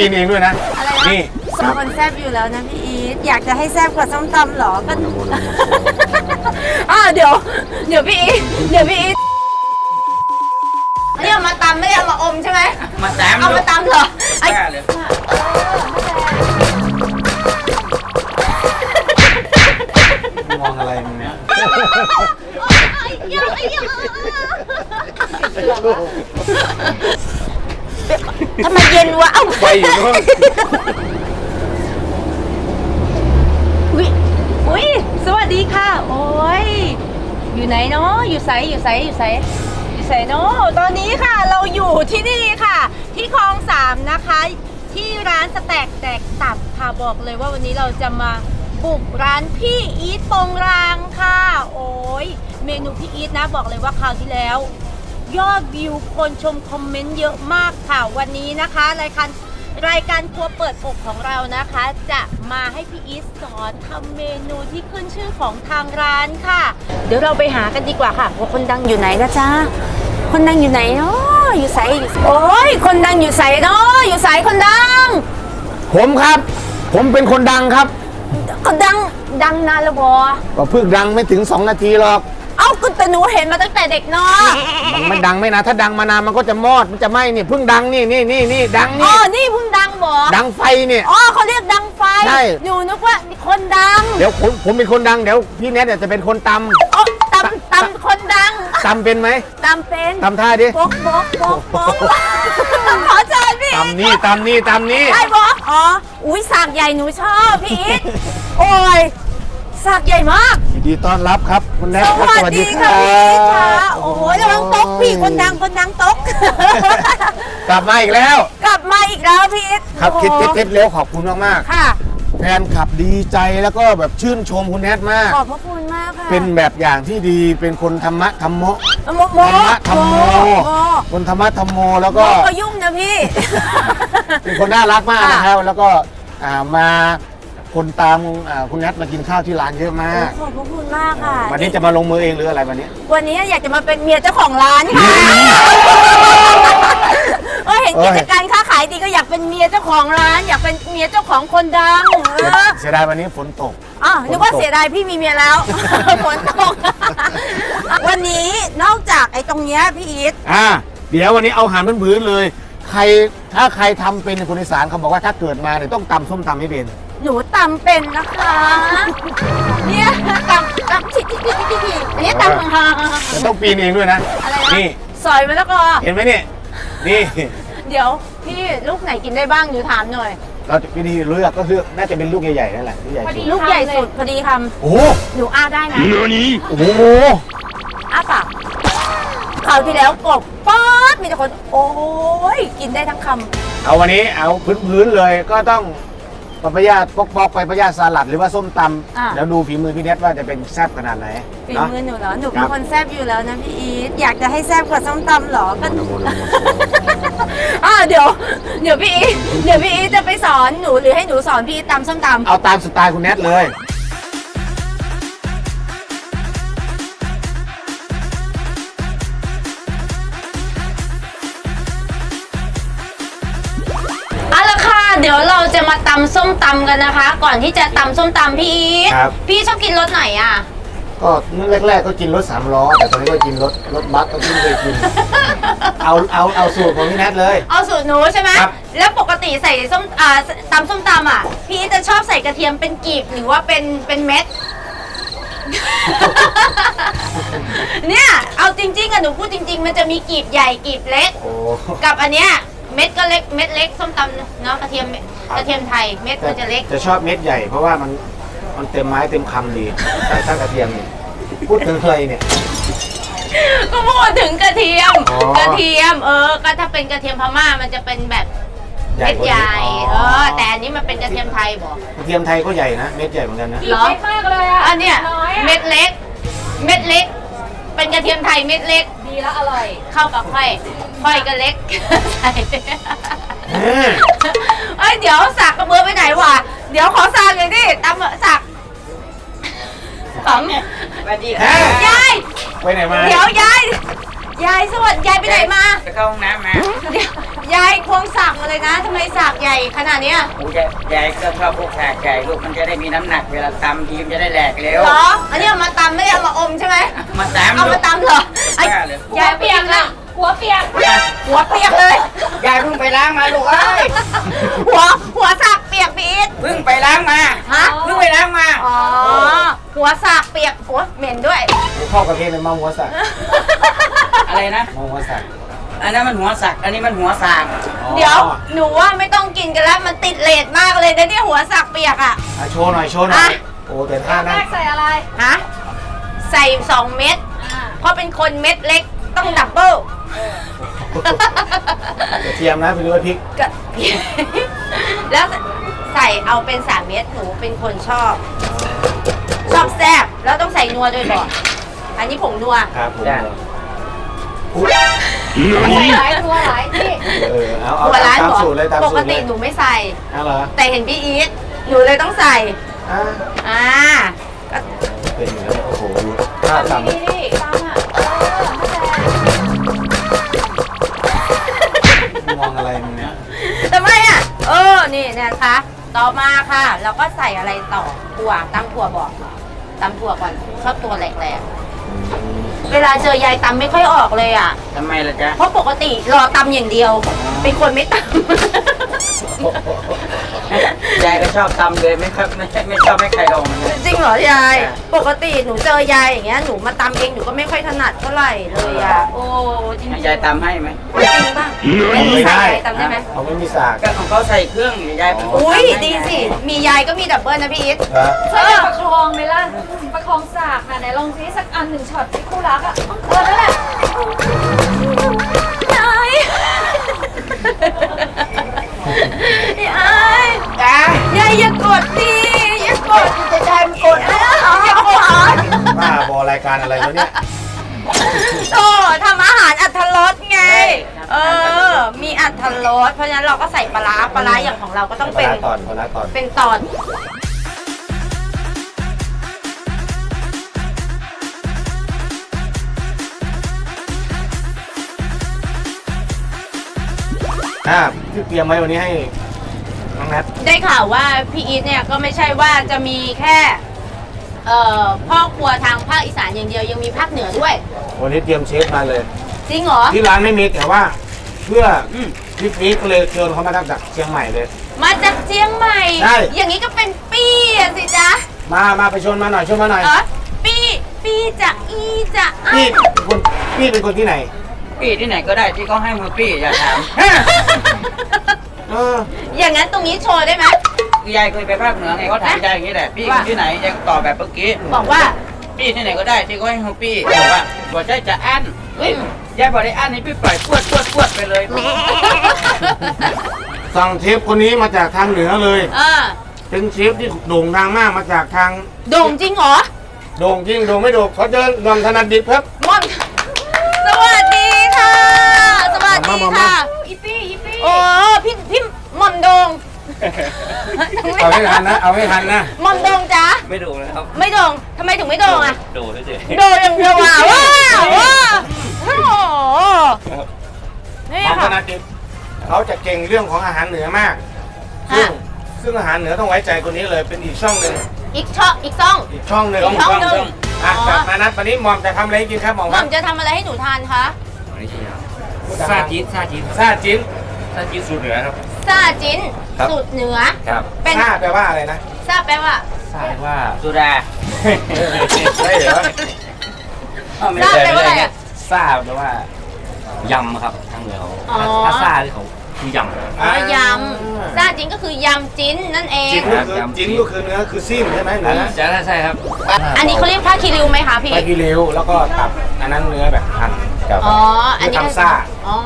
ปีนเองด้วยนะ อะไรนะนี่สองคนแซบอยู่แล้วนะพี่อีทอยากจะให้แซบกว่าส้มตำเหรอก็ อ่าเดี๋ยว เดี๋ยวพี่อีทเดี๋ยวพี่อีทนี่เอามาตำไม่ได้เอามาอมใช่ไหมมาแซมเอามาตำเหรอไอ้แค่เลยมองอะไรมึงเนี่ย ทำไมเย็นวะเอ้าไปอยู่นู่นอุ้ยอุ้ยสวัสดีค่ะ โอ้ย อยู่ไหนเนาะอยู่ไสอยู่ไสอยู่ไสอยู่ไสเนาะตอนนี้ค่ะเราอยู่ที่นี่ค่ะ ที่คลองสามนะคะ ที่ร้านสแต็กแตกตับค่ะบอกเลยว่าวันนี้เราจะมาบุกร้านพี่อีทโปงรางค่ะ โอ้ยเมนูพี่อีทนะบอกเลยว่าคราวที่แล้ว ยอดวิวคนชมคอมเมนต์เยอะมากค่ะวันนี้นะคะรายการรายการครัวเปิดอกของเรานะคะ จะมาให้พี่อีทสอนทำเมนูที่ขึ้นชื่อของทางร้านค่ะ เดี๋ยวเราไปหากันดีกว่าค่ะว่าคนดังอยู่ไหนนะจ๊ะคนดังอยู่ไหนเนาะอยู่ใสอยู่โอ้ยคนดังอยู่ใสเนาะอยู่ใสคนดัง ผมครับ ผมเป็นคนดังครับ คนดังดังนานและบอก็เพิ่งดังไม่ถึง 2 นาทีหรอก เอ้าก็แต่หนูเห็นมาตั้งแต่เด็กเนาะมันไม่ดังไม่นะถ้าดังมานานมันก็จะมอดมันจะไหม้นี่เพิ่งดังนี่นี่นี่นี่ดังอ๋อนี่นี่เพิ่งดังบอดังไฟเนี่ย อ๋อเขาเรียกดังไฟใช่ หนูนึกว่าคนดังเดี๋ยวผมผมเป็นคนดังเดี๋ยวพี่แนทเนี่ยจะเป็นคนตโอ้ตำตำคนดังำตำเป็นไหมตำเป็นตำท่าดิโป๊กโป๊กโป๊กโป๊กขอเชิญพี่ตำนี่ตำนี่ตำนี่ไอ้บอกอ๋ออุ้ยสากใหญ่หนูชอบพี่อีทโอ้ย สากใหญ่มากยินดีต้อนรับครับคุณแนทสครับวัสดีค่ะพี่อีทค่ะโอ้ยระวังตกพี่คนดังคนดังตก กลับมาอีกแล้ว กลับมาอีกแล้วพี่อีทครับคิดโอ้คิดโหคิดเร็วขอบคุณมากค่ะๆแฟนขับดีใจแล้วก็แบบชื่นชมคุณแนทมาก ขอบพระคุณมากค่ะเป็นแบบอย่างที่ดีเป็นคนธรรมะธรรมโมโมโมธรรมะธรรมโมโมคนธรรมะธรรมโมแล้วโมก็ก็ยุ่งนะพี่ เป็นคนน่ารักมากค่ะนะครับแล้วก็อ่ามา คนตามอ่าคุณแนทมากินข้าวที่ร้านเยอะมาก ขอบพระคุณมากค่ะ วันนี้จะมาลงมือเองหรืออะไรวันนี้ วันนี้อยากจะมาเป็นเมียเจ้าของร้านค่ะเออเห็นเอ้กิยจการค้าขายดีก็อยากเป็นเมียเจ้าของร้าน อยากเป็นเมียเจ้าของคนดังเออเสียดายวันนี้ฝนตกอ๋อนึกว่าฝนตกเสียดายพี่มีเมียแล้ว ฝนตก วันนี้นอกจากไอ้ตรงเนี้ยพี่อีทอ่าเดี๋ยววันนี้เอาอาหารพื้นๆเลย ใครถ้าใครทำเป็นคนอีสานเขาบอกว่าถ้าเกิดมาเนี่ยต้องตำส้มตำให้เป็น หนูตำเป็นนะคะ เนี่ยตำตำทิทิทิทิทิอันนี้ตำแต่ต้องปีนเองด้วยนะ อะไรนะ นี่ ซอยมะละกอเห็นไหมเนี่ย นี่ เดี๋ยวพี่ลูกไหนกินได้บ้างหนูถามหน่อย เราจะวิธีเลือกก็คือน่าจะเป็นลูกใหญ่ๆนั่นแหละลูกใหญ่สุดลูกใหญ่สุดพอดีคโอ้โหำหนูอ้าได้นะ โอ้โหอ้าปากคราวที่แล้วกบป๊อดมีแต่คน โอ้ยกินได้ทั้งคเอาวันนี้เอาพื้นๆเลยก็ต้อง ปะปะยาปอกปอกไปปะยาสลัดหรือว่าส้มตำแล้วดูฝีมือพี่เนทว่าจะเป็นแซ่บขนาดไหนำฝีเนาะ มือหนูเหรอ หนูคเป็รันบ คนแซบอยู่แล้วนะพี่อีทอยากจะให้แซบกว่าส้มตำเหรอก็ อ่าเดี๋ยว เดี๋ยวพี่อีทเดี๋ยวพี่อีทจะไปสอนหนูหรือให้หนูสอนพี่อีทตำส้มตำเอาตามสไตล์คุณแนทเลย เอาละค่ะ เดี๋ยวเราจะ มาตำส้มตำกันนะคะ ก่อนที่จะตำส้มตำพี่อีทครับ พี่ชอบกินรสไหนอะ ก็แรกๆก็กินรถสามล้อ แต่ตอนนี้ก็กินรถรถบัสก็เพิ่งเคยกิน เอาเอาเอาสูตรของพี่แนทเลย เอาสูตรหนูใช่ไหมครับ แล้วปกติใส่ส้มอ่าตำส้มตำอะ พี่จะชอบใส่กระเทียมเป็นกีบหรือว่าเป็นเป็นเม็ด เนี่ย เอาจริงๆอะหนูพูดจริง ๆ มันจะมีกีบใหญ่กีบเล็ก โอ้ กับอันเนี้ย เม็ดก็เล็กเม็ดเล็กส้มตำเนาะกระเทียมกระเทียมไทยเม็ดมันจะเล็ก จะชอบเม็ดใหญ่เพราะว่ามันมันเต็มไม้เต็มคำดีแต่ถ้ากระเทียมเนี่ยพูดถึงเคยเนี่ย ก็พูดถึงกระเทียม อ๋อ กระเทียม เออ ก็ถ้าเป็นกระเทียมพม่ามันจะเป็นแบบใหญ่เม็ดกว่าใหญ่ นี้เออ แต่อันนี้มันเป็นกระเทียมไทยบอก กระเทียมไทยก็ใหญ่นะเม็ดใหญ่เหมือนกันนะ เหรอ มากเลยอะอันเนี้ยเม็ดเล็ก เม็ดเล็ก เป็นกระเทียมไทยเม็ดเล็ก ดีแล้วอร่อย เข้ากับไข่ไข่ก็เล็กใส่อืมเอ้ยเดี๋ยวสักกระเบือไปไหนวะเดี๋ยวขอสักเลยดิตำสักขำสวัสดีเฮ้ค่ะยยายไปไหนมา เดี๋ยวยาย ยายสวัสดียายไปไหนมาจะเข้าห้องน้ำมาเดี๋ยวยายควงสักมาเลยนะทำไมสักใหญ่ขนาดเนี้ยกูจะยายก็ชอบพวกแขกใหญ่ลูกมันจะได้มีน้ำหนักเวลาตำทีมนจะได้แหลกเร็วเหรออันนี้เอามาตำไม่ได้เอามาอมใช่ไหมมาตำเอาลูมากตำเหรอไอ้แม่เลยยายเปียกละหัวเปียกหัวเปียกเลยยายเพิ่งไปล้างมาลูกเอ้ยหัวหัวสักเปียกพีทเพิ่งไปล้างมาฮะเพิ่งไปล้างมาอ๋อหัวสักเปียกโอ้เหม็นด้วยเข้าประเภทเป็นเมาหัวสัก อะไรนะเมาหัวสักอันนั้นมันหัวสัก อันนี้มันหัวสากเดี๋ยวหนูว่าไม่ต้องกินกันแล้วมันติดเลดมากเลยนะเนี่ยหัวสักเปียกอะ อะโชว์หน่อยโชว์หน่อย อะ โอ้แต่ท่านั้นฮะใส่สองเม็ดเพราะเป็นคนเม็ดเล็กต้องดับเบิลกระเทียมนะไปดูว่าพริก ก็ แล้วใส่เอาเป็นสามเม็ดหนูเป็นคนชอบ ชอบแซ่บแล้วต้องใส่นัวด้วยบอกอันนี้ผงนัว ครับผมได้ อุ๊ยใส่หลายนัวหลายที่เออเอาเอาหัวร้านตามบอกสูตรเลยตามปสูกตรเลติยหนูไม่ใส่ เอาเหรอแต่เห็นพี่อีทหนูเลยต้องใส่ อะอ่าก็เป็นอย่างนี้โอ้โหดูท่าทำ นี่ตามอะมองอะไรมึงเนี่ยทำไมอะ เออ นี่นะคะ ต่อมาค่ะแล้วก็ใส่อะไรต่อ ถั่วตำถั่วบอกตำถั่วก่อนชอบตัวแหลกๆ เวลาเจอยายตำไม่ค่อยออกเลยอะ ทำไมล่ะจ๊ะ เพราะปกติรอตำอย่างเดียว เป็นคนไม่ตยายก็ชอบตำเลยไม่ครับไม่ไม่ชอบให้ใครลองนะำจริงเหรอยาย ปกติหนูเจอยายอย่างเงี้ยหนูมาตำเองหนูก็ไม่ค่อยถนัดเท่าไหร่เลยอะ โอ้จริงให้ๆยายตำให้ไหมจริงป่ะไม่มีสายยายตำได้ไหมเขาไม่มีสากก็ของเขาใส่เครื่องยายเป็นคนอุ้ยทำให้ดีสิ มียายก็มีดับเบิลนะพี่อีทเหรอเออประคองไหมล่ะประค องสากค่ะไหนลองซิสักอันหนึ่งช็อตที่คู่รักอะเออนั่นแหละยายยายยายอย่ากดดิอย่ากดจะใจมันกดอย่ากดบ้าบอรายการอะไรวะเนี่ยโอ้ทำอาหารอัตรสไง เออ มีอัตรสเพราะฉะนั้นเราก็ใส่ปลาร้าปลาร้าอย่างของเราก็ต้องปเป็นลาตอนปลาตอนเป็นตอน อ่าที่เตรียมไว้วันนี้ให้น้องแนท ได้ข่าวว่าพี่อีทเนี่ยก็ไม่ใช่ว่าจะมีแค่เอ่อพ่อครัวทางภาคอีสานอย่างเดียวยังมีภาคเหนือด้วย วันนี้เตรียมเชฟมาเลย จริงเหรอ ที่ร้านไม่มีแต่ว่าเพื่อพี่ฟีดก็เลยเชิญเขามาจากเชียงใหม่เลย มาจากเชียงใหม่ ใช่ อย่างนี้ก็เป็นปีอะสิจ๊ะมามาไปชวนมาหน่อยชวนมาหน่อยเออปีปีจะอีจะอัพี่นเป็นคนพี่เป็นคนที่ไหน ปี้ที่ไหนก็ได้ที่เขาให้มือปี้อย่าถาม เอออย่างนั้นตรงนี้โชว์ได้ไหม ยายเคยไปภาคเหนือไงเขาถามยายอย่างนี้แหละพี่คนที่ไหนยายก็ตอบแบบเมื่อกี้บอกว่า ปี้ที่ไหนก็ได้ที่เขาให้มือปี้บอกว่าบอกใช่จะอั้นเฮ้ยยายบอกได้อั้นให้พี่ปล่อยพวดพวดพวดไปเลยสั่งเชฟคนนี้มาจากทางเหนือเลย เออเป็นเชฟที่โด่งดังมากมาจากทาง โด่งจริงเหรอโด่งจริงโด่งไม่โด่งเขาเจอนอมถนัดดิบครับม่อนสวัสดีค่ะ สวัสดีมามามาค่ะ อีปี้อีปี้โอ้พี่พี่หม่อมโดงเอาให้ทันนะ เอาให้ทันนะหม่อมโดงจ้าไม่ดูเลยครับ ไม่โดงทำไมถึงไม่โดงอะดูเฉยโดงอย่างเดียวอะว้าวว้าวโอ้โหนี่นอมถค่ะนัดดิบเขาจะเก่งเรื่องของอาหารเหนือมาก ซึ่งซึ่งอาหารเหนือต้องไว้ใจคนนี้เลยเป็นอีกช่องหนึ่งอีกช่องอีกช่อง อีกช่องหนึ่งอีกช่องหนึ่งอะอ๋อกลับมานัดวันนี้หมอมจะทำอะไรให้กินครับหมอมหคม่รัอบมจะทำอะไรให้หนูทานคะ ซาจีนซาจีนซาจิ้นซาจีนสูตรเหนือครับ ซาจิ้นครับ สูตรเหนือ ครับเป็นซาแปลว่าอะไรนะ ซาแปลว่าซาว่าสุดาได้เหรอ อ้าวไม่ซาใช่แปลว่าอะไรอะซาแปลว่ายำครับทางเหนือเขาอ๋อถ้าซาที่เขาคือยำ อ๋อยำซาจิ้นก็คือยำจิ้นนั่นเอง จิ้นก็คือจิ้นก็คือเนื้อคือซีนใช่ไหมเนื้อใช่ใช่ครับอันนี้เขาเรียกผ้าคีริวไหมคะพี่ไปกิเลวแล้วก็ตับอันนั้นเนื้อแบบหั่น กับอ๋อ อันนี้ทำซ่าอ๋อ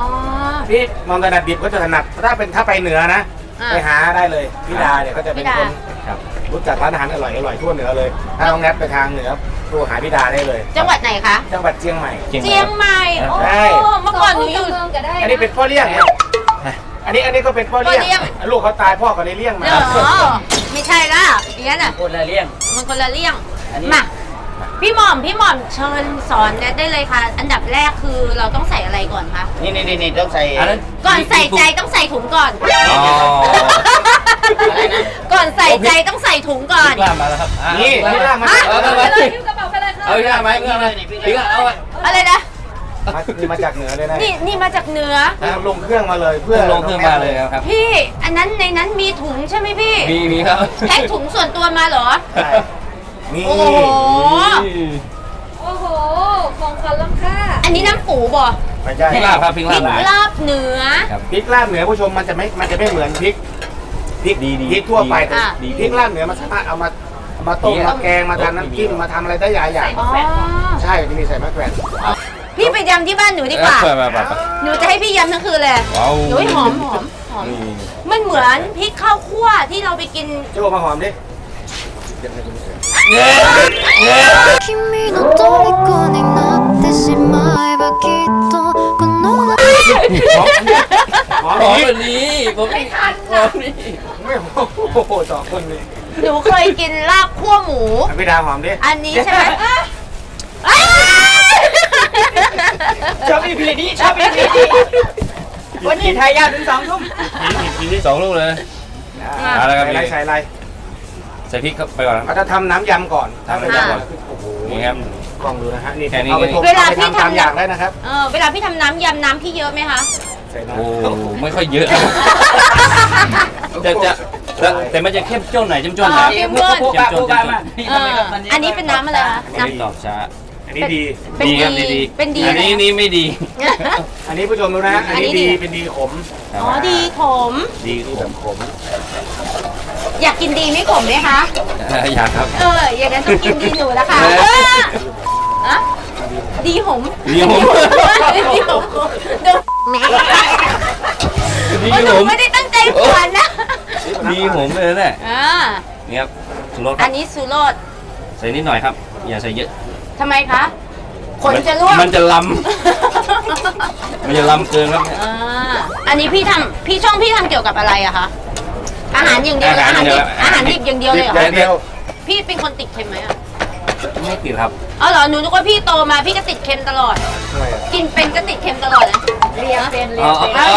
พี่มองถนัดดิบก็จะถนัดถ้าเป็นถ้าไปเหนือนะ อ่าไปหาได้เลยพี่ดาเนี่ยก็จะเป็นพี่ดาคนครับรู้จักร้านอาหารอร่อยอร่อยทั่วเหนือเลย ถ้าน้องแนทไปทางเหนือโทรหาพี่ดาได้เลย จังหวัดไหนคะ จังหวัดเชียงใหม่เชียงใหม่ โอ้ใช่ เมื่อก่อนหนูอยู่ เมืองก็ได้อันนี้เป็นพ่อเลี้ยงไงอันนี้อันนี้ก็เป็นพ่อเลี้ยพ่อเลี้ยง ง ลูกเขาตายพ่อเขาเลยเลี้ยงมา เหรอไม่ใช่ละเลี้ยนอะคนละเลี้ยง มันคนละเลี้ยง อันนี้ มา พี่หม่อมพี่หม่อมเชิญสอนแนทได้เลยค่ะ อันดับแรกคือเราต้องใส่อะไรก่อนคะนี่นี่นี่นี่ต้องใส่อันนั้น ก่อนใส่ใจต้องใส่ถุงก่อน อ๋อก่อนใส่ใจต้องใส่ถุงก่อนพี่กล้ามาแล้วครับอะนี่พี่ล่างมาเอาไปไปไปเลยหิ้วกระเป๋าไปเลยค่ะเอาพี่กล้าไหมพี่กล้าไหมพี่กล้าเอาไปอะไรนะมานี่มาจากเหนือเลยนะนี่นี่มาจากเหนือ ลงเครื่องมาเลยเพื่อลงเครื่องมาเลยครับ พี่อันนั้นในนั้นมีถุงใช่ไหมพี่มีมีครับแพ็คถุงส่วนตัวมาเหรอ ใช่ นี่โอ้โหโอ้โห ของขวัญล้ำค่าอันนี้น้ำปูบ่ไม่ใช่พริกลาบครับพริกพริลาบกลาบเหนือ พริกลาบเหนือผู้ชมมันจะไม่มันจะไม่เหมือนพริกพริกดีดีพริกทั่วไปแต่อะพริกลาบเหนือมันสามารถเอามาเอามาต้มมาแกงมาทำน้ำจิ้มมาทำอะไรได้หลายอย่างอ๋อ ใช่ที่มีใส่มะแขวนพี่ไปยำที่บ้านหนูดีกว่าไปไปไปไปหนูจะให้พี่ยำทั้งคืนเลยว้าวหนูหอมหอมหอมมันเหมือนพริกข้าวคั่วที่เราไปกินโจ้มาหอมดิ 君の虜になってしまえばきっとこの หอม หอมแบบนี้ผมไม่ทันหอมนี่ ไม่โอ้โหสองคนนี่ หนูเคยกินลาบคั่วหมู พี่ดาวหอมดิ อันนี้ใช่ไหมอ้าว ชอบอีพีนี้ชอบอีพีนี้วันนี้ไทยยาวถึงสองทุ่ม สองลูกเลย อะไรครับ ใส่อะไรใส่อะไร ใ ส่พริกเข้าไปก่อนคเรารับจะทำน้ำยำก่อนทำน้ำยำก่อน โอ้โหนี่ครับ กล้องดูนะฮะนี่แค่นี้เอาไปทมเวลาอไปพี่ทำตามทำอย่างได้นะครับ เออเวลาพี่ทำน้ำยำน้ำพี่เยอะไหมคะใส่น้โอ้ไม่ค่อยเยอะจะจะแต่แต่มันจะเข้มจ้นหน่อยจ้มจ้นหน่อยเเข้มข้นพวกบ้าพวกบ้ามาเอออันนี้เป็นน้ำอะไรคะอันน้นี้ตอบช้าำอันนี้ดีเป็นดีครับดีดีดีเป็นดีอันนี้อะไรนี่ไม่ดี อันนี้ผู้ชมดูนะฮะอันนี้อันนี้ดีดี เป็นดีขมำอ๋อดีขมดีดีผแบมบขม อยากกินดีไม่ขมไหมคะอยากครับ เออ อย่างนั้นต้องกินดีหนูแล้วค่ะเออเอออะดีหมดีผมดีหมเดี๋ยวดีหผนูมไม่ได้ตั้งใจขวนนะดีผมเลยแหละอ่านี่ครับสุรสคอัรันบนี้สุโรสใส่นิดหน่อยครับ อย่าใส่เยอะทำไมคะขนจะร่วงมันจะลำมันจะลำเกินครับ อ่าอันนี้พี่ทำพี่ช่องพี่ทำเกี่ยวกับอะไรอะคะ อาหารอย่างเดียวเลยอาอาหาหารรดิบอย่างเดียวอาหารดิบอย่างเดียวเลยเหรออย่างเดียวพี่เป็นคนติดเค็มไหมอะไม่ติดครับอ๋อเหรอ หนูนึกว่าพี่โตมาพี่ก็ติดเค็มตลอดทำไมอะกินเป็นก็ติดเค็มตลอดนะเรียนเป็นเรียอ๋นอเป็นอ๋อ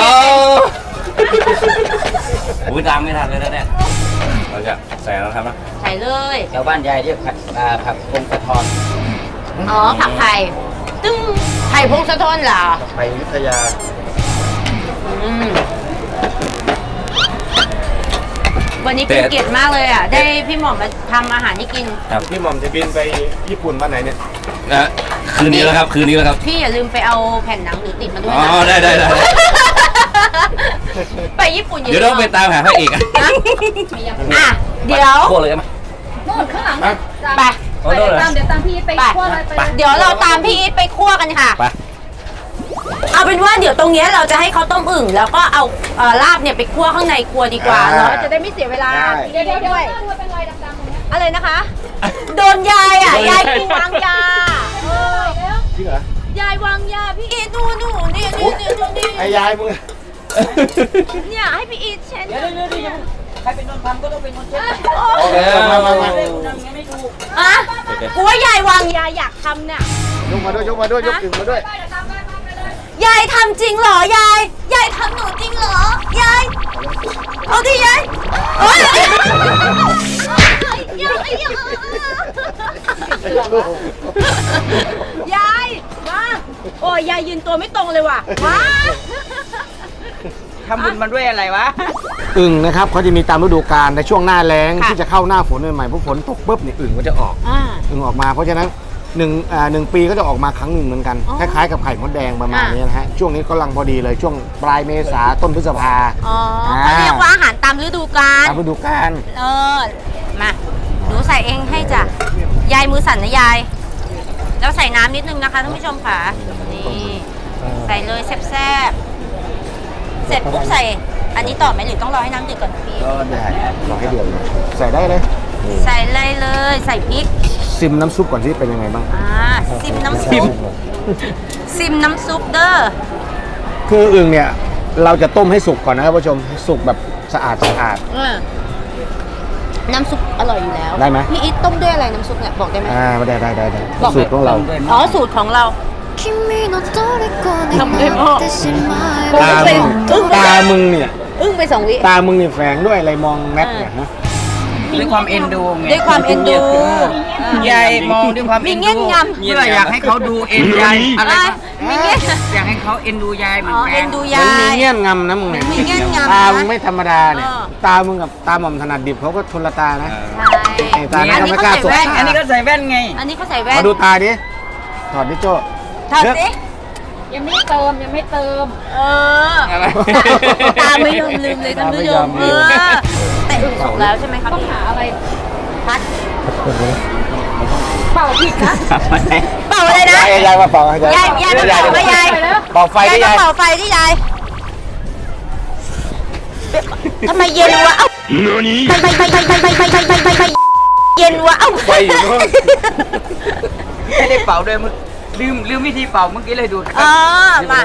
อุ้ยตามไม่ทันเลยนะเนี่ย เราจะใส่แล้วครับนะ ใส่เลย ชาวบ้านยายเรียกผักอ่าผักพงกระทอนอ๋อ ผักไผ่ตึ้งไผ่พงสะท้อนเหรอไปวิทยา อืม วันนี้เป็นเกียรติมากเลยอะ ได้พี่หม่อมมาทำอาหารให้กิน ครับ พี่หม่อมจะบินไปญี่ปุ่นวันไหนเนี่ย นะคืนนี้แล้วครับ คืนนี้แล้วครับ พี่อย่าลืมไปเอาแผ่นหนังหรือติดมาด้วยอ๋อ นะได้ได้ได้ ไปญี่ปุ่นเดี๋ยวต้องไปตามหาพระเอกอะนะอะ เดี๋ยว โคตรเลยไหม นู่นข้างหลังไป ไปโอ้ไปโหเดี๋ยวตามเดี๋ยวตามพี่ไปไป คั่วอะไรไปเลยเดี๋ยวเราตามพี่อีทไปคั่วกันค่ะ ไป เอาเป็นว่าเดี๋ยวตรงเนี้ยเราจะให้เขาต้มอึ่ง แล้วก็เอาเอ่อลาบเนี่ยไปคั่วข้างในครัวดีกว่าอ่าเนาะจะได้ไม่เสียเวลาได้เดี๋ยวเดี๋ยวเดี๋ยวหน้าดูเป็นรอยดำๆตรงเนี้ยอะไรนะคะ โดนยายอะ ยายกินวางยาเออจริงเหรอยายวางยาพี่อีทดูหนูนี่นี่นี่นี่นี่ไอ้ยายมึง เนี่ยให้พี่อีทเช็ดเดี๋ยวเดี๋ยวเดี๋ยวใครเป็นคนทำก็ต้องเป็นคนเช็ดโอเคมามามาทำยังไม่ถูกอะกูว่ายายวางยาอยากทำเนี่ย ยกมาด้วยยกมาด้วยยกถึงมาด้วย ไปเดี๋ยวตามไปตามไปเล ยยายทำจริงเหรอยาย ยายทำหนูจริงเหรอยาย เอาดิยายเอ้ยยายยายมาโอ้ยยายยืนตัวไม่ตรงเลยว่ะมาทำบุญมาด้วยอะไรวะ อึ่งนะครับเขาจะมีตามฤดูกาลในช่วงหน้าแล้งค่ะ ที่จะเข้าหน้าฝนใหม่ๆพอฝนตกปุ๊บนี่อึ่งก็จะออกอ่า อึ่งออกมาเพราะฉะนั้น หนึ่งอ่าหนึ่งปีก็จะออกมาครั้งหนึ่งเหมือนกัน อ๋อคล้ายๆกับไข่มดแดงประมาณอ่านี้นี้นะฮะ ช่วงนี้กำลังพอดีเลยช่วงปลายเมษาต้นพฤษภา อ๋อเขาเรียกว่าอาหารตามฤดูกาล ตามฤดูกาลเออ มา หนูใส่เองให้จ้ะ ยายมือสั่นนะยาย แล้วใส่น้ำนิดนึงนะคะท่านผู้ชมค่ะ นี่ ใส่เลยแซ่บๆ เสร็จปุ๊บใส่ อันนี้ต่อไหมหรือต้องรอให้น้ำเดือดก่อนพี่ ก็ได้รอให้เดือดเลยใส่ได้เลยใส่เลยเลย ใส่พริก ซิมน้ำซุปก่อนที่เป็นยังไงบ้าง อ่า ซิมน้ำซุป ซิมน้ำซุปเด้อ คืออึ่งเนี่ยเราจะต้มให้สุกก่อนนะครับผู้ชมให้สุกแบบสะอาดสะอาด เออ น้ำซุปอร่อยอยู่แล้ว ได้ไหม พี่อิทต้มด้วยอะไรน้ำซุปเนี่ยบอกได้ไหม อ่าได้ได้ได้ได้ บอก สูตรของเรา อ๋อสูตรของเรา 君の虜になってしまえば ตา เป็ มึ น ง อึ้งไป ตามึงเนี่ย อึ้งไปสองวิ ตามึงเนี่ยแฝงด้วยอะไรมองแมทเนี่ยฮะ ด้วยความเอ็นดูไงด้วยความเอ็นดูยายมองด้วยความมีเอ็นเงี้ดูยงำ เพื่ออยากให้เขาดูเอ็นยายอะไรอะนะมีเงี้ยอยากให้เขาเอ็นดูยายเหมืออ๋นอกัเอ็นนดูเหมือนยามีย เงี้ยนงำนะมึงเนี่ยมีเงี้ยงำตานะมึงไม่ธรรมดาเนี่ย เออ ตามึงกับตาหม่อมถนัดดิบเขาก็ชนละตานะใช่ไอ้ตานั้นก็ไม่กล้าสบแว่นตาอันนี้ก็ใส่แว่นไง อันนี้เขาใส่แว่นมาดูตาดิถอดดิโจ้ถอดสิยังไม่เติมยังไม่เติม เออ อะไร ตาไม่ยอมลืมเลยท่านผู้ชมเออแต่ อึ่งสุกแล้วใช่ไหมครับต้องหาอะไรพัดเป่าผิดนะเป่าอะไรนะยายยายมาเป่าให้ยายยายมาเป่าไหมยายเป่าไฟยายดิมายายเป่าไฟที่ยายทำไมเย็นวะเอ้าไปไปไปไปไปไปไปไปไปไปเย็นวะเอ้าไฟอยู่นู่นไม่ได้เป่าด้วยมึงลืมลืมวิธีเป่าเมื่อกี้เลยดูดเออมา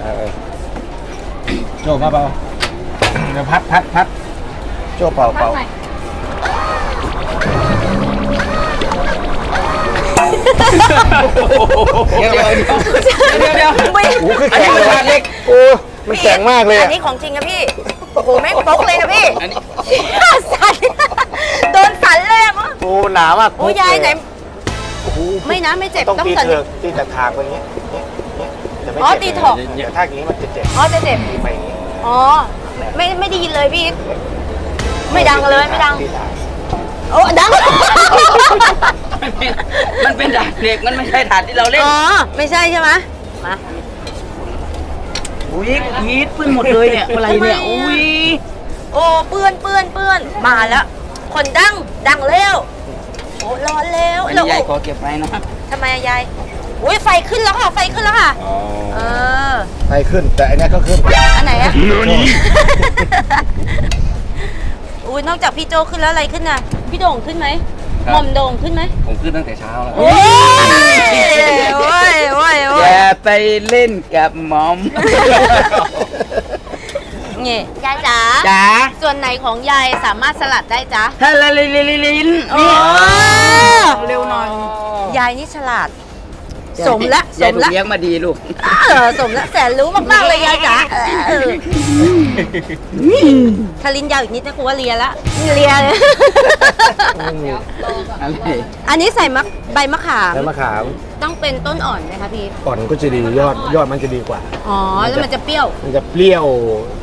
เออโจมาเป่าเดี๋ยวพัดพัดพัด โจเป่าเป่า เดี๋ยวเดี๋ยวเดี๋ยวเดี๋ยวไม่โอ้คืออันแข็นี้งมันเลยขาดเล็ก โอ้มันแข็งมากเลยอัอะนนี้ของจริงนะพี่ โอ้โหแม่งปกเลยนะพี่อันนี้สั่นโดนสั่นเลยอะมั้งโอ้หนามากโอ้ยายไหน โอ้โหไม่นะไม่เจ็บต้องต้องตีสั่นเถือกตีแต่ทางไปอย่างเงี้ยจะไม่อ๋อเจ็บตีถอกเดี๋ยวถ้าอย่างนี้มันจะเจ็บอ๋อจะเจ็บ ตีไปอย่างงี้อ๋อ ไม่ไม่ได้ยินเลยพี่ ไม่ดังเลยไม่ดังตีถากโอ้ดัง มันเป็นมันเป็นดาดเหล็กมันไม่ใช่ถาดที่เราเล่นอ๋อ ไม่ใช่ใช่ไหมมาอุ้ยฮีทปื้นหมดเลยเนี่ยอะไรเนี่ยอุ้ยโอ้เปื้อนเปื้อนเปื้อนมาแล้ว คนดังดังเร็วโอ้ร้อนแล้วอันแล้วนี้ยายขอเก็บไว้นะทำไมอะยายอุ้ยไฟขึ้นแล้วค่ะไฟขึ้นแล้วค่ะเออไปขึ้นแต่อันเนี้ยก็ขึ้นอันไหนอะ อุ้ยนอกจากพี่โจขึ้นแล้วอะไรขึ้นน่ะ พี่โด่งขึ้นไหมหม่อมโด่งขึ้นไหมผมขึ้นตั้งแต่เช้าแล้วโอ้ยโอ้ยโอ้ยโอ้อยย่าไปเล่นกับหมอมนี่ยายจ๋าจ๋าส่วนไหนของยายสามารถสลัดได้จ๊ะถ้าละลิลิลิลินอ๋อนี่เร็วหน่อย ยายนี่ฉลาด สมละสยายมถูกละเลี้ยงมาดีลูก เออสมละแสนรู้มากๆเลยยายจ๋าเออถ้าลิ้นยาวอีกนิดนะกูว่าเลียละเลียเลย อะไรอันนี้ใส่มะใบมะขาม แล้วมะขามต้องเป็นต้นอ่อนไหมคะพี่ก่อนก็จะดียอดยอดมันจะดีกว่า อ๋อ แล้วมันจะเปรี้ยว มันจะเปรี้ยว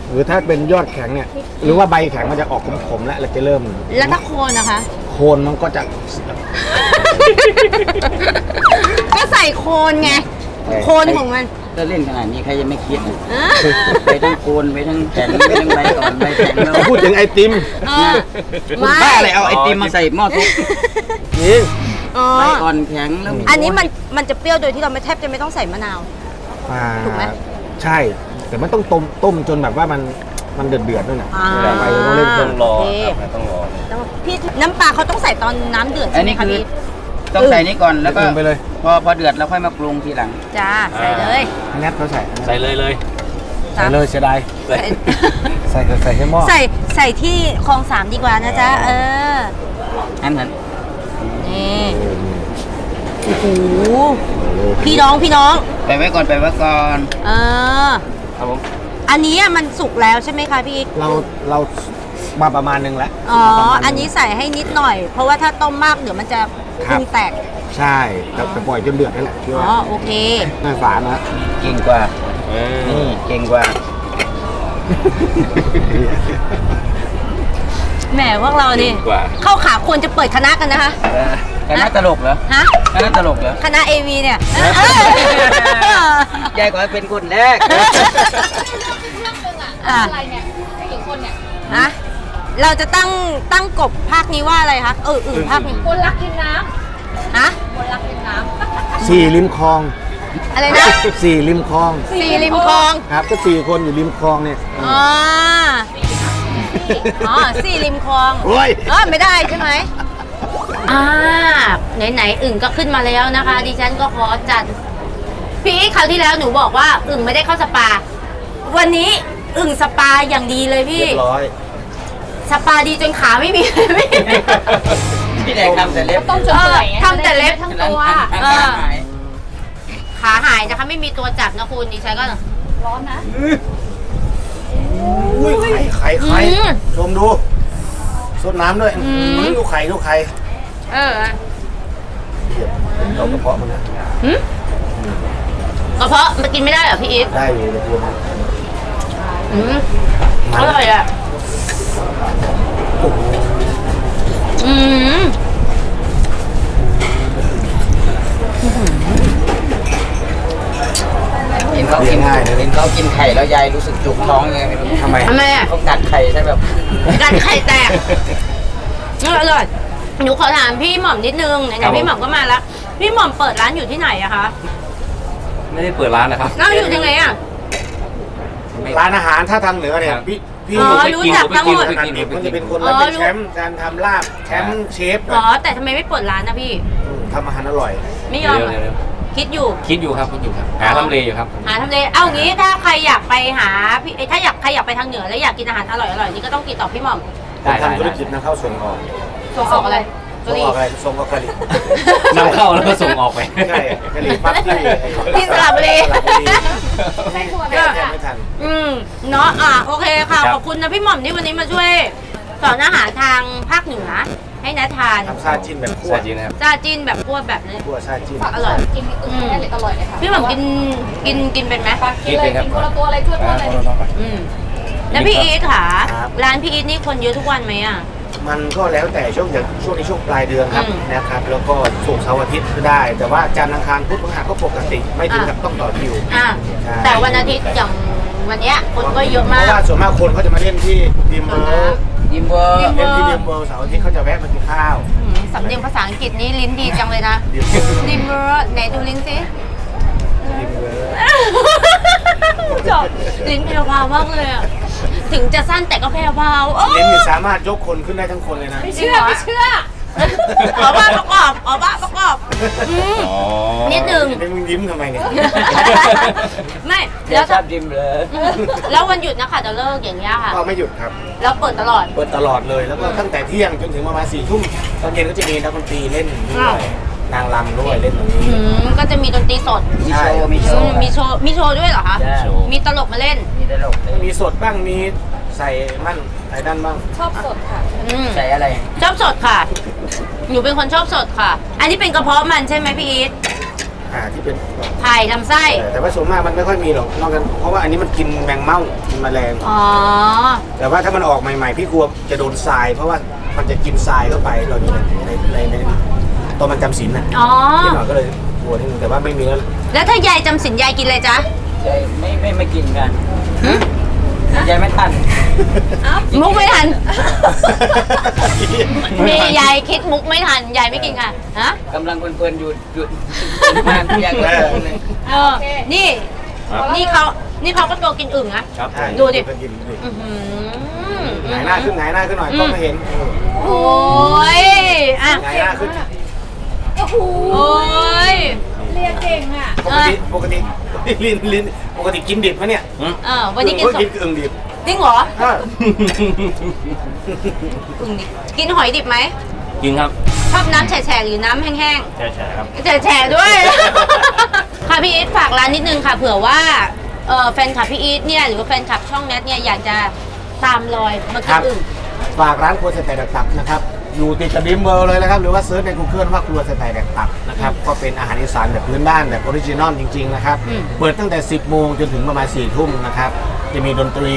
หรือถ้าเป็นยอดแข็งเนี่ย หรือว่าใบแข็งมันจะออกขมๆแล้วเราจะเริ่มแล้วถ้าโคนนะคะโคนมันก็จะ ก็ใส่โคนไงโคนของมัน ก็เล่นขนาดนี้ใครจะไม่คิดนะอะไปทั้งโคนไปทั้งแข็งไปทั้งใบอ่อนใบแข็งแล้วเขาพูดถึงไอติมเออคุณบ้าอะไรเอาไอติมมาใส่หม้อซุปนี่อ๋อใบอ่อนแข็งแล้วอันนี้มันมันจะเปรี้ยวโดยที่เราไม่แทบจะไม่ต้องใส่มะนาว อ่าถูกไหม ใช่ แต่มันต้องต้มต้มจนแบบว่ามัน มันเดือดเดือดๆด้วยนะอ่าแต่ไปเราต้องเล่นเครื่องรอโอเคครับต้องรอ ต้องพี่น้ำปลาเขาต้องใส่ตอนน้ำเดือดอัใช่นไหมนี้คะคือพี่ ต้องใส่นี้ก่อนแล้วก็ลงไปเลย พอพอเดือดแล้วค่อยมาปรุงทีหลัง จ้า ใส่เลยแนทเขาใส่ใส่เลยเลย ใส่เลยเสียดายใส่ ใส่ใส่ใส่ให้หม้อใส่ใส่ที่คลองสามดีกว่านะจ๊ะ เออ อันนั้นนี่โอ้โหพี่น้องพี่น้อง ไปไว้ก่อนไปไว้ก่อน เออ ครับผม อันนี้อะมันสุกแล้วใช่ไหมคะพี่เรา เรามาประมาณนึงแล้วอ๋อ มาประมาณนึงอันนี้ใส่ให้นิดหน่อย เพราะว่าถ้าต้มมากเดี๋ยวมันจะครัพุบงแตก ใช่แต่แต่ปล่อยจนเดือดนั่นแหละที่อ๋ว่าอ โอเค หน้าฝานะเก่งกว่าเออนี่เก่งกว่า แหมพวกเรานี่เก่งกว่า เข้าขาควรจะเปิดคณะกันนะคะ เออคณะตลกเหรอฮะ คณะตลกเหรอ คณะ AV เนี่ยเออ ยายขอให้เป็นคนแรกอะ อะไรเนี่ยผู้หญิงคนเนี่ย ฮะเราจะตั้งตั้งกบภาคนี้ว่าอะไรคะ เอออื่นภาคนี้คนรักริมน้ฮะำคนรักริมน้สี่ริมคลองอะไรนะสี่ริมคลอง สี่ริมคลอง ครับ ก็สี่คนอยู่ริมคลองเนี่ย อ๋อ อ๋อสี่ริมคลองโอ้ย เออไม่ได้ใช่ไหมอ่าไหนๆอึ่งก็ขึ้นมาแล้วนะคะ ดิฉันก็ขอจัดพี่คราวที่แล้วหนูบอกว่าอึ่งไม่ได้เข้าสปา วันนี้อึ่งสปาอย่างดีเลยพี่ เรียบร้อย สปาดีจนขาไม่มีพี่แดงทำแต่เล็บต้องจนเปื่อยไงทำแต่เล็บทั้งตัวทั้งขาหายขาหายนะคะไม่มีตัวจับนะคุณดิฉันก็ร้อนนะ อุ้ยไข่ไข่ไข่อืมชมดูสดน้ำด้วยอืม ดูไข่ดูไข่เออเรากระเพาะมันนะกระเพาะมันกินไม่ได้เหรอพี่อีทได้อยู่ในตัวมันอืมอร่อยอะ โอ้โหอืม เห็นเขากินเห็นเขากิน ไข่แล้วยายรู้สึกจุกท้องยังไงไม่รู้ทำไมทำไมอะ เขากัดไข่ใช่แบบกันไข่แตกอร่อยอร่อยหนูขอถามพี่หม่อมนิดนึงไหนครับๆพี่หม่อมก็มาแล้ว พี่หม่อมเปิดร้านอยู่ที่ไหนอะคะไม่ได้เปิดร้านนะครับนั่งอยู่ที่ไหนอะ ร้านอาหารถ้าทางเหนือเนี่ยครับ พี่พี่อ๋อรู้จักทั้งหมดขนาดนี้มันจะเป็นคนอ๋ละอเป็นรู้แชมป์การทำลาบแชมป์เชฟอ๋อแต่ทำไมไม่เปิดร้านนะพี่ ทำอาหารอร่อย ไม่ยอมเดี๋ยวอะเดี๋ยว คิดอยู่ คิดอยู่ครับคิดอยู่ครับหาทำเลอยู่ครับหาทำเลเอางี้ถ้าใครอยากไปหาพี่เอ้ยถ้าอยากใครอยากไปทางเหนือแล้วอยากกินอาหารอร่อยอร่อยนี่ก็ต้องติดต่อพี่หม่อมผมทำธุรกิจนำเข้าส่งออกส่งออกอะไรส่งออกอะไรส่งออกกะหรี่นำเข้าแล้วก็ส่งออกไปใช่กะหรี่ปั๊บที่ที่สระบุรีสระบุรีใช่ครัวแทบแทบไม่ทันอืมเนาะอะโอเคค่ะครับขอบคุณนะพี่หม่อมที่วันนี้มาช่วยสอนอาหารทางภาคเหนือ ให้นัททานทำซาจิ้นแบบคั่วใช่จริงนะครับจ้าจินแบบพวดแบบนี้คั่วซาจิ้นฝากอร่อยกินในตุ้มได้เลยอร่อยเลยค่ะพี่หม่อมกินกินกินเป็นไหมฝากกินเลยกินคนละตัวเลยทั่วๆเลยอืมแล้วพี่อีทค่ะครับร้านพี่อีทนี่คนเยอะทุกวันไหมอะมันก็แล้วแต่ช่วงอย่างช่วงนี้ช่วงปลายเดือนครับอืมนะครับ แล้วก็ศุกร์เสาร์อาทิตย์ก็ได้ แต่ว่าจันทร์อังคารพุธพฤหัสก็ปกติไม่ถึงกับต้องต่อคิวอะใช่แต่วันอาทิตย์อย่างวันเนี้ยคนก็เยอะเพมากราะว่าส่วนมากคนเขาจะมาเล่นที่ดิมเบอร์ ยิมเบอร์ยิมเล่นที่ดิมเบอร์เสาร์อาทิตย์เขาจะแวะมากินข้าวอืมสำเนียงภาษาอังกฤษนี่ลิ้นดีจังเลยนะดิมเบอร์ดิมเบอร์ไหนดูลิ้นสิดิมเบอร์จบลิ้นแพรวพราวมากเลยอะถึงจะสั้นแต่ก็แพรวพราวเอ้ยเล่นนี่สามารถยกคนขึ้นได้ทั้งคนเลยนะ ไม่เชื่อไม่เชื่อ ขอบ้าประกอบขอบ้าประกอบอืม อ๋อนิดนึงนี่มึงยิ้มทำไมเนี่ย ไม่เดี๋แล้ยววชอบยิมเลยอืมแล้ววันหยุดนะคะจะเลิกอย่างเงี้ยค่ะ ก็ไม่หยุดครับ แล้วเปิดตลอด เปิดตลอดเลยแล้วก็ตั้งแต่เที่ยงจนถึงประมาณสี่ทุ่มตอนเย็นก็จะมีนักดนตรีเล่นด้อ้าววยนางรำด้วยเล่นตรงนี้ อืมก็จะมีดนตรีสดมีโชว์ มีโชอืว์มมีโชว์มีโชว์ด้วยเหรอคะใช่โชว์ มีตลกมาเล่น มีตลกด้วยมีสดบ้างมีใส่มั่นใส่ด้านบ้าง ชอบสดค่ะ อืมใส่อะไร ชอบสดค่ะ หนูเป็นคนชอบสดค่ะ อันนี้เป็นกระเพาะมันใช่ไหมพี่อีทอ่าที่เป็นไผ่ลำไส้ แต่ว่าส่วนมากมันไม่ค่อยมีหรอกนอกจากเพราะว่าอันนี้มันกินแมงเม่ากินแมลงอ๋อ แต่ว่าถ้ามันออกใหม่ๆ พี่กลัวจะโดนทราย เพราะว่ามันจะกินทรายเข้าไปเราอยู่ในในในในตอนมันจำศีลน่ะอ๋อพี่หน่อยก็เลยกลัวนิดนึงแต่ว่าไม่มีแล้วแล้วถ้า ยายจำสินยายกินอะไรจ๊ะยายไม่ไม่ไม่กินกัน หึ ยายไม่ทันมุกไม่ทันมียายคิดมุกไม่ทัน ยายไม่กินค่ะฮะกำลังเพลินๆอยู่หยุดมากยายก็กินเลยเออนี่นี่เขานี่เขาก็ตัวกินอึ่งนะครับใช่ดูดิก็กินดิอื้อหือหงายหน้าขึ้นหงายหน้าขึ้นหน่อยอืมก็ไม่เห็นโอ้ยอะหงายหน้าขึ้นโอ้โหโอ้ย เรียนเก่งอะ ปกติปกติลิ้นลิ้นปกติกินดิบไหมเนี่ยเออวันนี้กินก็สดกินอึ่งดิบจริงเหรออ่าอึ่งดิบกินหอยดิบไหม กินครับชอบน้ำแฉะๆหรือน้ำแห้งใช่ใช่ครับ ๆแฉะๆด้วย ค่ะพี่อีทฝากร้านนิดนึงค่ะ เผื่อว่าเออแฟนคลับพี่อีทเนี่ยหรือว่าแฟนคลับช่องแนทเนี่ยอยากจะตามรอยมาคกินรับอึ่ง ฝากร้านครัวสไตล์แดกตับนะครับ อยู่ติดกับดิมเบอร์เลยนะครับ หรือว่าเซิร์ชใน Google ว่าครัวสไตล์แดกตับนะครับ ก็เป็นอาหารอีสานแบบพื้นบ้านแบบออริจินอลจริง ๆ นะครับ อืม เปิดตั้งแต่ 10 โมงจนถึงประมาณ 4 ทุ่มนะครับ จะมีดนตรี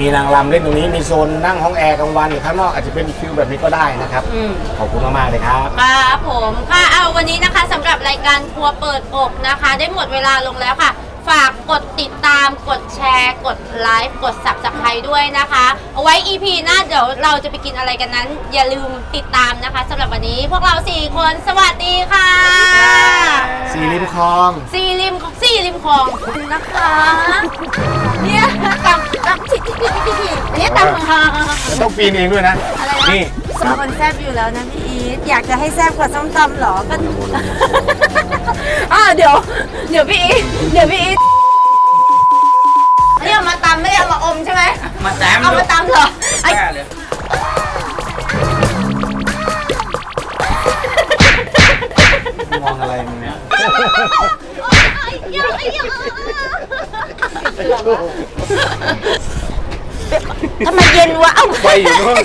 มีนางรำเล่นตรงนี้ มีโซนนั่งห้องแอร์กลางวันหรือข้างนอกอาจจะเป็นฟิลแบบนี้ก็ได้นะครับ อืม ขอบคุณมากๆเลยครับ ครับผมค่ะเอาวันนี้นะคะสำหรับรายการครัวเปิดอกนะคะ ได้หมดเวลาลงแล้วค่ะ ฝากกดติดตามกดแชร์ กดไลฟ์กด subscribe ด้วยนะคะ เอาไว้ EP หน้าเดี๋ยวเราจะไปกินอะไรกันนั้น อย่าลืมติดตามนะคะสำหรับวันนี้พวกเรา 4 คนสวัสดีค่ะ สีริมคลอง สี่ริมสี่ริมคลองนะคะเนี่ยตามตามที่ที่ที่ที่เนี่ยตามทางจะต้องปีนเองด้วยนะ อะไรนะ นี่เป็นคนแซบอยู่แล้วนะพี่อีี้อยากจะให้แซ่บกว่าส้มตำเหรอก็อเดี๋ยว เดี๋ยวพี่อีเดี๋ยวพี่อีเนี่เอามาตำไม่ได้เอามาอมใช่ไหมมาแซมเอามาตำเหรอไอ้มองอะไรมึงเนี่ยทำไมเย็นวะเอ้า ไปอยู่นู่น